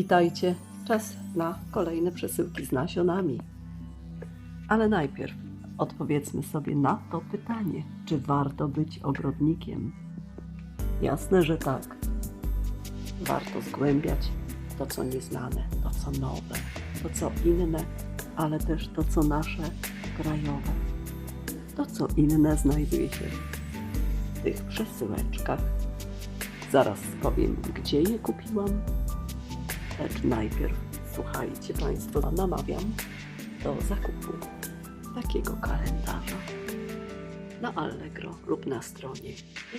Witajcie. Czas na kolejne przesyłki z nasionami. Ale najpierw odpowiedzmy sobie na to pytanie, czy warto być ogrodnikiem? Jasne, że tak. Warto zgłębiać to, co nieznane, to, co nowe, to, co inne, ale też to, co nasze, krajowe. To, co inne znajduje się w tych przesyłeczkach. Zaraz powiem, gdzie je kupiłam, lecz najpierw słuchajcie Państwo, namawiam do zakupu takiego kalendarza na Allegro lub na stronie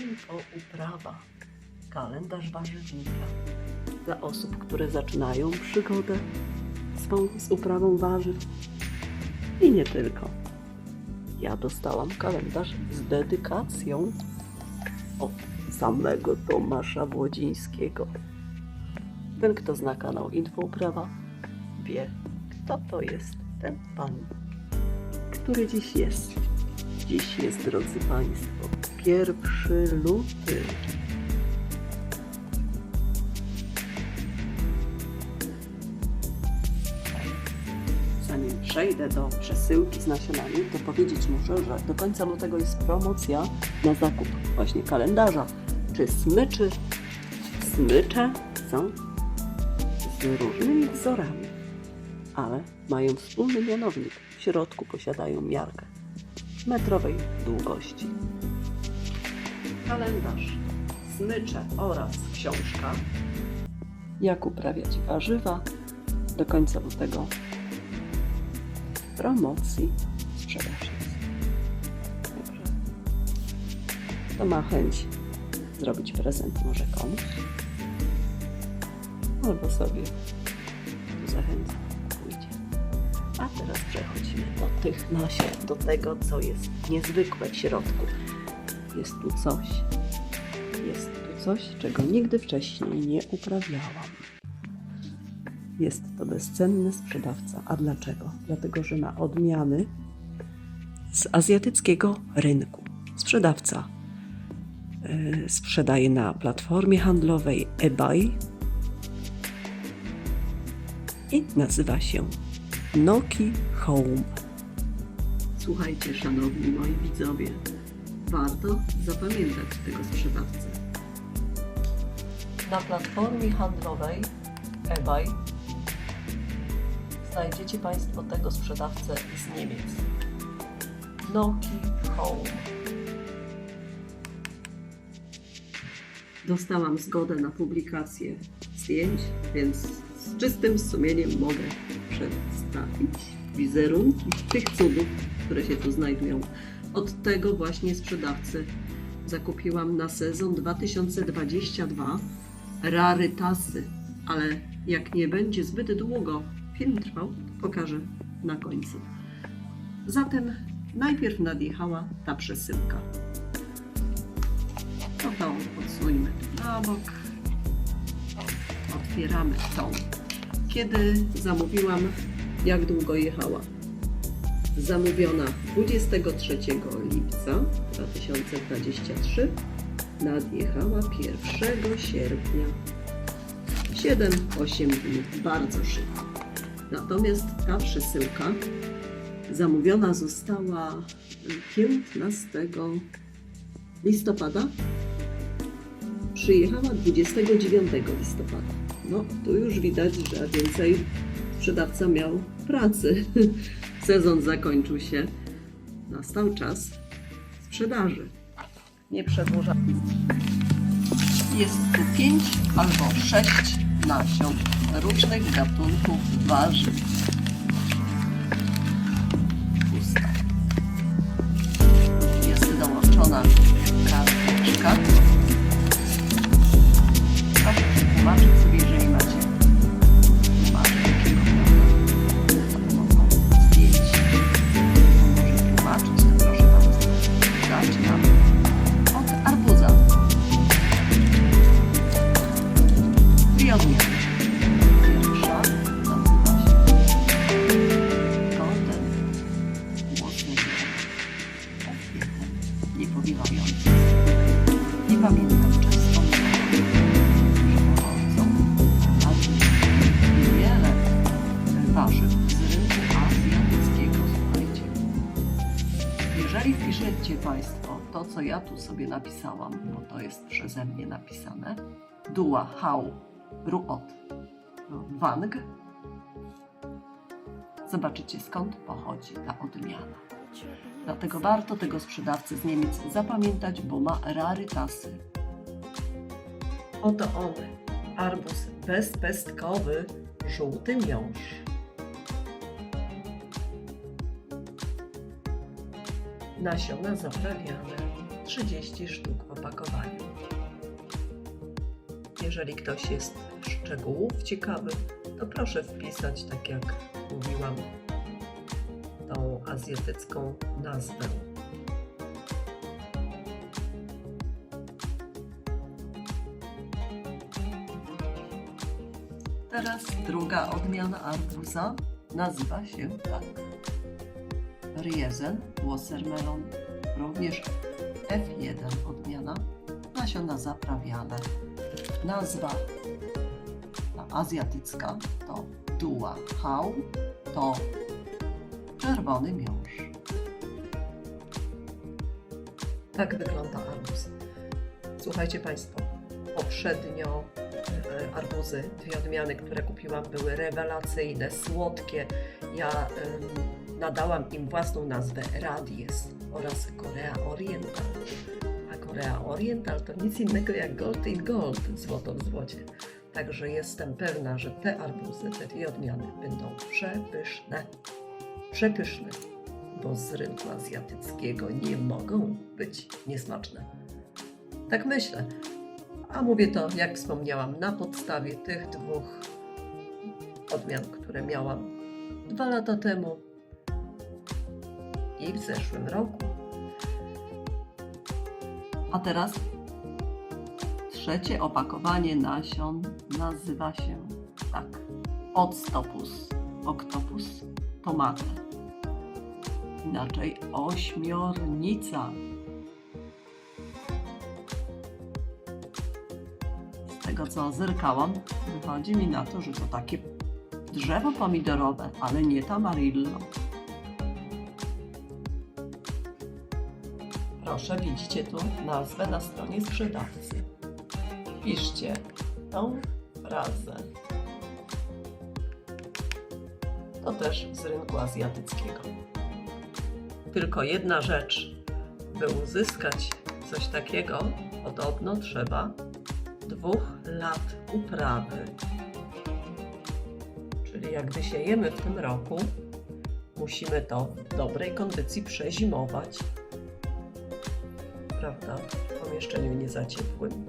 Info Uprawa. Kalendarz warzywnika dla osób, które zaczynają przygodę swą z uprawą warzyw i nie tylko. Ja dostałam kalendarz z dedykacją od samego Tomasza Włodzińskiego. Ten, kto zna kanał Infouprawa, wie, kto to jest ten pan, który dziś jest. Dziś jest, drodzy Państwo, pierwszy luty. Zanim przejdę do przesyłki z nasionami, to powiedzieć muszę, że do końca lutego jest promocja na zakup właśnie kalendarza czy smyczy. Smycze są różnymi wzorami, ale mają wspólny mianownik. W środku posiadają miarkę metrowej długości. Kalendarz, smycze oraz książka Jak uprawiać warzywa do końca lutego promocji sprzedaż jest. Także kto ma chęć zrobić prezent może komuś, albo sobie zachęcam, pójdzie. A teraz przechodzimy do tych nasion, do tego, co jest niezwykłe w środku. Jest tu coś, jest tu coś, czego nigdy wcześniej nie uprawiałam. Jest to bezcenny sprzedawca. A dlaczego? Dlatego, że ma odmiany z azjatyckiego rynku. Sprzedawca e, sprzedaje na platformie handlowej eBay i nazywa się Noki Home. Słuchajcie, szanowni moi widzowie, warto zapamiętać tego sprzedawcę. Na platformie handlowej eBay znajdziecie Państwo tego sprzedawcę z Niemiec. Noki Home. Dostałam zgodę na publikację zdjęć, więc czystym sumieniem mogę przedstawić wizerunki tych cudów, które się tu znajdują. Od tego właśnie sprzedawcy zakupiłam na sezon 2022 rarytasy, ale jak nie będzie zbyt długo film trwał, pokażę na końcu. Zatem najpierw nadjechała ta przesyłka. To odsuńmy tu na bok. Otwieramy tą. Kiedy zamówiłam, jak długo jechała? Zamówiona 23 lipca 2023, nadjechała 1 sierpnia. 7-8 dni, bardzo szybko. Natomiast ta przesyłka zamówiona została 15 listopada. Przyjechała 29 listopada. No, tu już widać, że więcej sprzedawca miał pracy. Sezon zakończył się. Nastał czas sprzedaży. Nie przedłużam. Jest tu 5 albo 6 nasion różnych gatunków warzyw. pamiętam często wiele warzyw z rynku azjatyckiego, słuchajcie. Jeżeli wpiszecie Państwo to, co ja tu sobie napisałam, bo to jest przeze mnie napisane, Dua Hau Ruot Wang, zobaczycie skąd pochodzi ta odmiana. Dlatego warto tego sprzedawcy z Niemiec zapamiętać, bo ma rarytasy. Oto one. Arbuz bezpestkowy, żółty miąższ. Nasiona zaprawiane. 30 sztuk w opakowaniu. Jeżeli ktoś jest szczegółów ciekawy, to proszę wpisać, tak jak mówiłam, azjatycką nazwę. Teraz druga odmiana arbuza nazywa się tak. Riesen Wassermelon, również F1 odmiana, nasiona zaprawiane. Nazwa ta azjatycka to Dua Hao, to czerwony miąższ. Tak wygląda arbuz. Słuchajcie Państwo, poprzednio e, arbuzy, dwie odmiany, które kupiłam, były rewelacyjne, słodkie. Ja em, nadałam im własną nazwę Radies oraz Korea Oriental. A Korea Oriental to nic innego jak Gold in Gold, złoto w złocie. Także jestem pewna, że te arbuzy, te dwie odmiany będą przepyszne. Przepyszne, bo z rynku azjatyckiego nie mogą być niesmaczne. Tak myślę. A mówię to, jak wspomniałam, na podstawie tych dwóch odmian, które miałam dwa lata temu i w zeszłym roku. A teraz trzecie opakowanie nasion nazywa się tak. Octopus, octopus, tomatę. Inaczej ośmiornica. Z tego co zerkałam, wychodzi mi na to, że to takie drzewo pomidorowe, ale nie tamarillo. Proszę, widzicie tu nazwę na stronie sprzedawcy. Piszcie tą frazę. To też z rynku azjatyckiego. Tylko jedna rzecz. By uzyskać coś takiego, podobno trzeba dwóch lat uprawy. Czyli jak wysiejemy w tym roku, musimy to w dobrej kondycji przezimować. Prawda? W pomieszczeniu nie za ciepłym,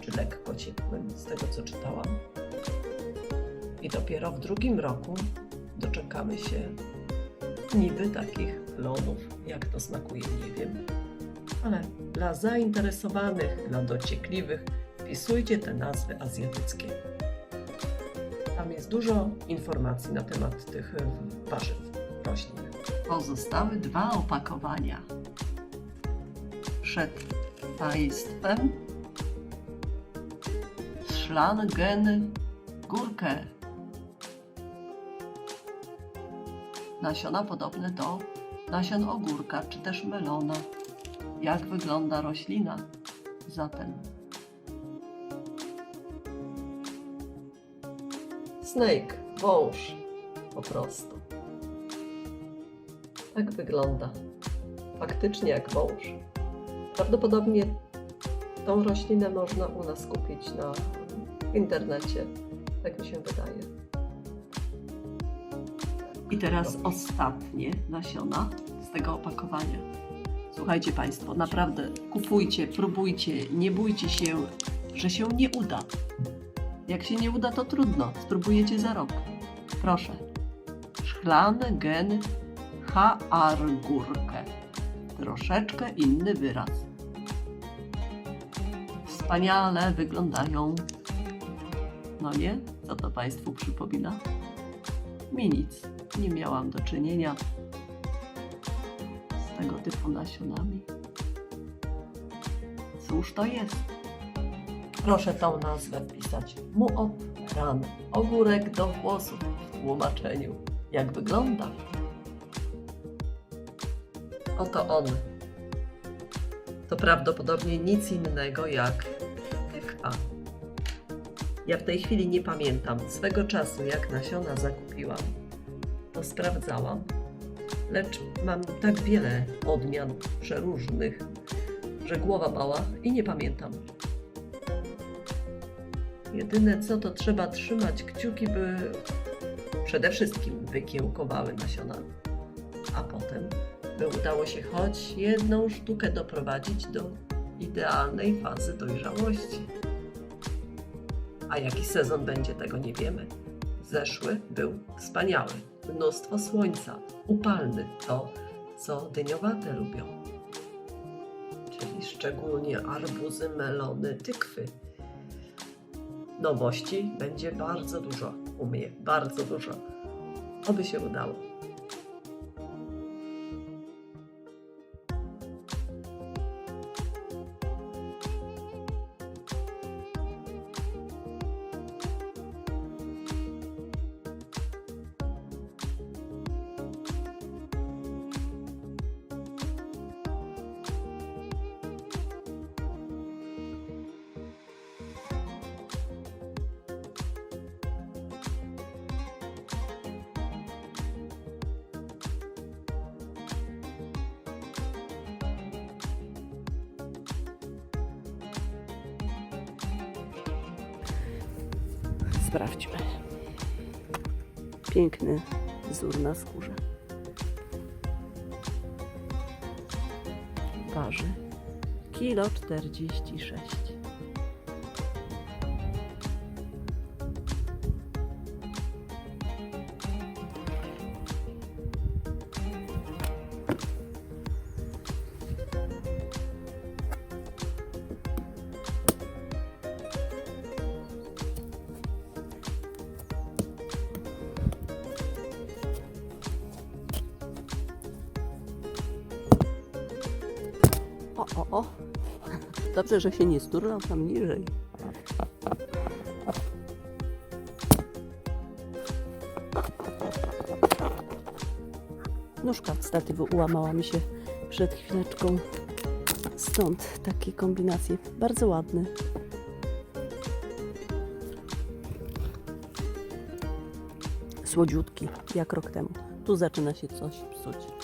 czy lekko ciepłym, z tego co czytałam. I dopiero w drugim roku doczekamy się niby takich plonów. Jak to smakuje, nie wiem. Ale dla zainteresowanych, dla dociekliwych, wpisujcie te nazwy azjatyckie. Tam jest dużo informacji na temat tych e, warzyw, roślin. Pozostały dwa opakowania. Przed Państwem Schlangen Górkę. Nasiona podobne do nasion ogórka czy też melona. Jak wygląda roślina? Zatem Snake, wąż, po prostu. Tak wygląda. Faktycznie jak wąż. Prawdopodobnie tą roślinę można u nas kupić na w internecie. Tak mi się wydaje. I teraz ostatnie nasiona z tego opakowania. Słuchajcie Państwo, naprawdę kupujcie, próbujcie, nie bójcie się, że się nie uda. Jak się nie uda, to trudno, spróbujecie za rok. Proszę. Szklan gen Haargurkę. Troszeczkę inny wyraz. Wspaniale wyglądają. No nie? Co to Państwu przypomina? Mi nic. Nie miałam do czynienia z tego typu nasionami. Cóż to jest? Proszę tą nazwę wpisać. Muop ran. Ogórek do włosów w tłumaczeniu. Jak wygląda? Oto on. To prawdopodobnie nic innego jak tykwa. Ja w tej chwili nie pamiętam swego czasu, jak nasiona zakupiłam. To sprawdzałam, lecz mam tak wiele odmian przeróżnych, że głowa mała i nie pamiętam. Jedyne co to trzeba trzymać kciuki, by przede wszystkim wykiełkowały nasionami, a potem by udało się choć jedną sztukę doprowadzić do idealnej fazy dojrzałości. A jaki sezon będzie, tego nie wiemy. Zeszły był wspaniały. Mnóstwo słońca, upalny, to co dyniowate lubią. Czyli szczególnie arbuzy, melony, tykwy. Nowości będzie bardzo dużo u mnie, bardzo dużo. Oby się udało. Sprawdźmy. Piękny wzór na skórze. Waży kilo 46. Dobrze, że się nie sturlał tam niżej. Nóżka statywu ułamała mi się przed chwileczką. Stąd takie kombinacje. Bardzo ładny. Słodziutki, jak rok temu. Tu zaczyna się coś psuć.